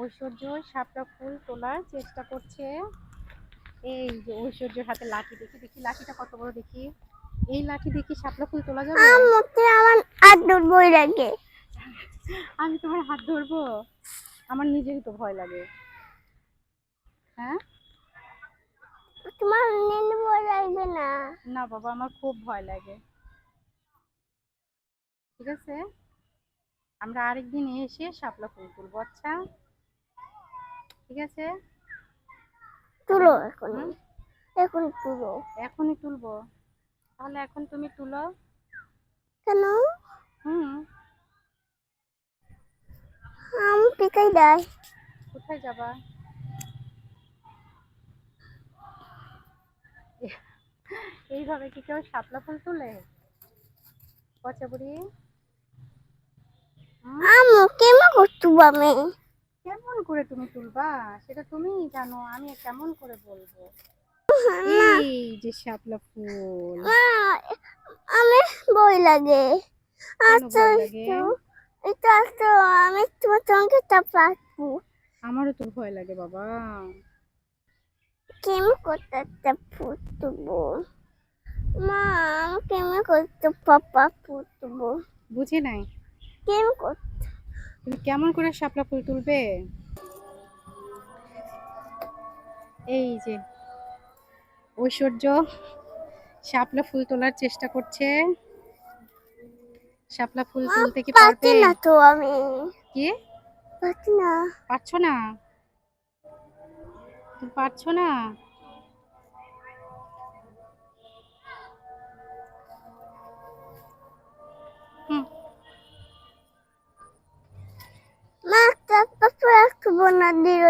ঐশ্বর্য শাপলা ফুল তোলার চেষ্টা করছে। এই যে ঐশ্বর্যের হাতে লাঠি দেখি দেখি লাঠিটা কত বড় দেখি। এই লাঠি দেখি শাপলা ফুল তোলা যাবে? আমাকে আমার বই লাগে। আমি তোমার হাত ধরবো? আমার নিজেরই তো ভয় লাগে। হ্যাঁ? তোমার নিতে বই লাগবে না। না বাবা আমার খুব ভয় লাগে। ঠিক আছে? আমরা আরেকদিন এসে শাপলা ফুল তুলবো আচ্ছা? ঠিক আছে? তুলো এখন এখন তুলো। এখনই তুলবো। তাহলে এখন তুমি তুলো। কেন? হুম। আমি পিকাই দেয় কোথায় যাবা? এইভাবে কি কেউ শাপলা ফুল তুলে? পচা বুড়ি? আমু কেমন করতু আমি? করে তুমি তুলবা? সেটা তুমিই জানো আমি কেমন করে বলব? এই যে শাপলা ফুল। আমি বই লাগে। আচ্ছা আমি তোমার সঙ্গে চাপাবো আমারও তো ভয় লাগে বাবা। কেমন করতে ফুটবো মা আমি কেমন করতে পাপা ফুটবো বুঝি নাই? কেমন করতে তুমি কেমন করে শাপলা ফুল তুলবে? এই যে ঐশ্বর্য শাপলা ফুল তোলার চেষ্টা করছে। শাপলা ফুল তুলতে কি পারবে? না তো আমি। কি? পারছি না। পারছ না? তুমি পারছ না? মা পাপা রাখব না দিয়ে